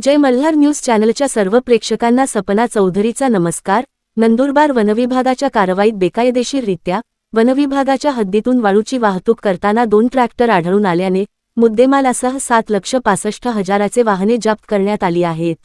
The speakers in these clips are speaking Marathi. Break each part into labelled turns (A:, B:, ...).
A: जय मल्हार न्यूज चॅनलच्या सर्व प्रेक्षकांना सपना चौधरीचा नमस्कार नंदुरबार वनविभागाच्या कारवाईत बेकायदेशीररित्या वनविभागाच्या हद्दीतून वाळूची वाहतूक करताना दोन ट्रॅक्टर आढळून आल्याने मुद्देमालासह सात लक्ष पासष्ट हजाराचे वाहने जप्त करण्यात आली आहेत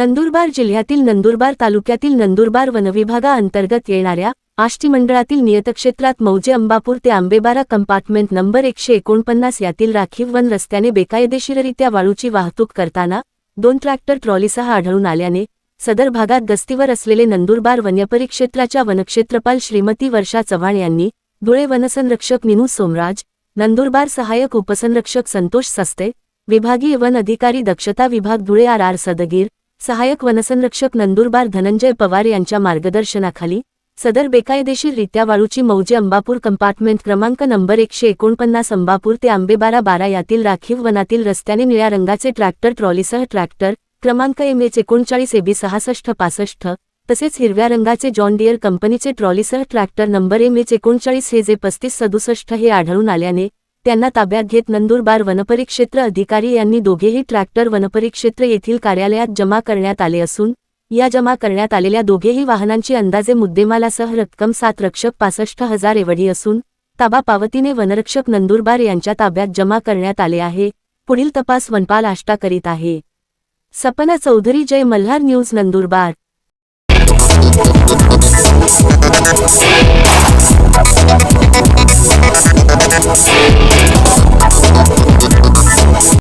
A: नंदुरबार जिल्ह्यातील नंदुरबार तालुक्यातील नंदुरबार वनविभागाअंतर्गत येणाऱ्या आष्टी मंडळातील नियतक्षेत्रात मौजे अंबापूर ते आंबेबारा कंपार्टमेंट नंबर एकशे एकोणपन्नास यातील राखीव वन रस्त्याने बेकायदेशीररित्या वाळूची वाहतूक करताना दोन ट्रॅक्टर ट्रॉलीसह आढळून आल्याने सदर भागात गस्तीवर असलेले नंदुरबार वन्यपरिक्षेत्राच्या वनक्षेत्रपाल श्रीमती वर्षा चव्हाण यांनी धुळे वनसंरक्षक मिनू सोमराज नंदुरबार सहाय्यक उपसंरक्षक संतोष सस्ते विभागीय वन अधिकारी दक्षता विभाग धुळे आर आर सदगीर सहाय्यक वनसंरक्षक नंदुरबार धनंजय पवार यांच्या मार्गदर्शनाखाली सदर बेकायदेशीररित्या वाळूची मौजे अंबापूर कंपार्टमेंट क्रमांक नंबर एकशे एकोणपन्नास अंबापूर ते आंबेबारा बारा यातील राखीव वनातील रस्त्याने निळ्या रंगाचे ट्रॅक्टर ट्रॉलीसह ट्रॅक्टर क्रमांक एम एच एकोणचाळीस एबी सहासष्ट पासष्ट तसेच हिरव्या रंगाचे जॉन डियर कंपनीचे ट्रॉलीसह ट्रॅक्टर नंबर एम एच एकोणचाळीस हे जे पस्तीस सदुसष्ट हे आढळून आल्याने त्यांना ताब्यात घेत नंदुरबार वनपरिक्षेत्र अधिकारी यांनी दोघेही ट्रॅक्टर वनपरिक्षेत्र येथील कार्यालयात जमा करण्यात आले असून या जमा करण्यात आलेल्या दोघेही वाहनांची अंदाजे मुद्देमालासह रक्कम सात रक्षक पासष्ट हजार एवढी असून ताबा पावतीने वनरक्षक नंदुरबार यांच्या ताब्यात जमा करण्यात आले आहे पुढील तपास वनपाल आष्टा करीत आहे सपना चौधरी जय मल्हार न्यूज नंदुरबार